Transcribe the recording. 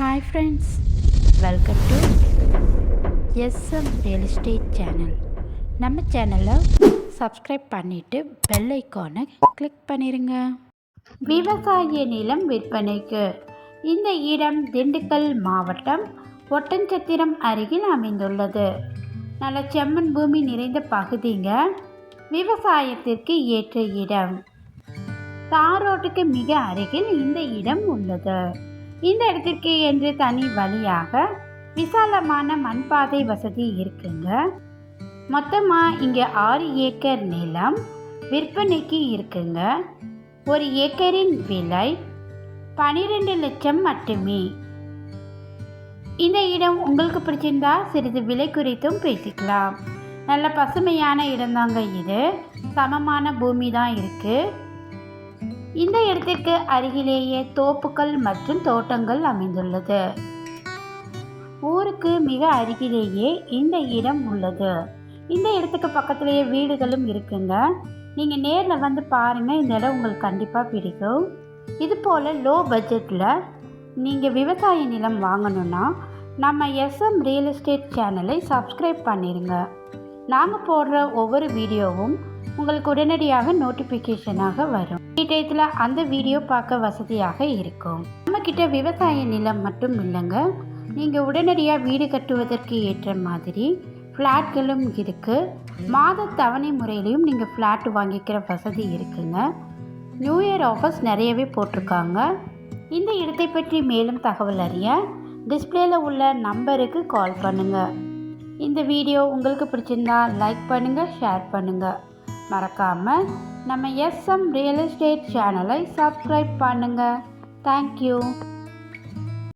Hi friends welcome to SM real estate channel நம்ம சேனலை subscribe பண்ணிவிட்டு பெல் ஐக்கானை கிளிக் பண்ணிடுங்க விவசாய நிலம் விற்பனைக்கு இந்த இடம் திண்டுக்கல் மாவட்டம் ஒட்டஞ்சத்திரம் அருகில் அமைந்துள்ளது. நல்ல செம்மண் பூமி நிறைந்த பகுதிங்க. விவசாயத்திற்கு ஏற்ற இடம். தார் ரோட்டுக்கு மிக அருகில் இந்த இடம் உள்ளது. இந்த இடத்திற்கு என்று தனி வழியாக விசாலமான மண்பாதை வசதி இருக்குங்க. மொத்தமாக இங்கே ஆறு ஏக்கர் நிலம் விற்பனைக்கு இருக்குங்க. ஒரு ஏக்கரின் விலை பனிரெண்டு லட்சம் மட்டுமே. இந்த இடம் உங்களுக்கு பிடிச்சிருந்தா சிறிது விலை குறித்தும் பேசிக்கலாம். நல்ல பசுமையான இடம்தாங்க இது. சமமான பூமி தான் இருக்குது இந்த இடத்திற்கு அருகிலேயே தோப்புகள் மற்றும் தோட்டங்கள் அமைந்துள்ளது. ஊருக்கு மிக அருகிலேயே இந்த இடம் உள்ளது. இந்த இடத்துக்கு பக்கத்திலேயே வீடுகளும் இருக்குங்க. நீங்கள் நேரில் வந்து பாருங்கள் இந்த இடம் உங்களுக்கு கண்டிப்பாக பிடிக்கும். இது போல் லோ பட்ஜெட்டில் நீங்கள் விவசாய நிலம் வாங்கணுன்னா நம்ம எஸ்எம் ரியல் எஸ்டேட் சேனலை சப்ஸ்கிரைப் பண்ணிடுங்க நாங்கள் போடுற ஒவ்வொரு வீடியோவும் உங்களுக்கு உடனடியாக நோட்டிஃபிகேஷனாக வரும். டீட்டெயில்ஸில் அந்த வீடியோ பார்க்க வசதியாக இருக்கும். நம்மக்கிட்ட விவசாய நிலம் மட்டும் இல்லைங்க. நீங்கள் உடனடியாக வீடு கட்டுவதற்கு ஏற்ற மாதிரி ஃப்ளாட்களும் இருக்குது மாத தவணை முறையிலையும் நீங்கள் ஃப்ளாட் வாங்கிக்கிற வசதி இருக்குங்க. நியூ இயர் ஆஃபர்ஸ் நிறையவே போட்டிருக்காங்க. இந்த இடத்தை பற்றி மேலும் தகவல் அறிய டிஸ்பிளேல உள்ள நம்பருக்கு கால் பண்ணுங்கள் இந்த வீடியோ உங்களுக்கு பிடிச்சிருந்தா லைக் பண்ணுங்கள் ஷேர் பண்ணுங்கள் மறக்காமல் நம்ம எஸ்எம் ரியல் எஸ்டேட் சேனலை சப்ஸ்கிரைப் பண்ணுங்கள் தேங்க்யூ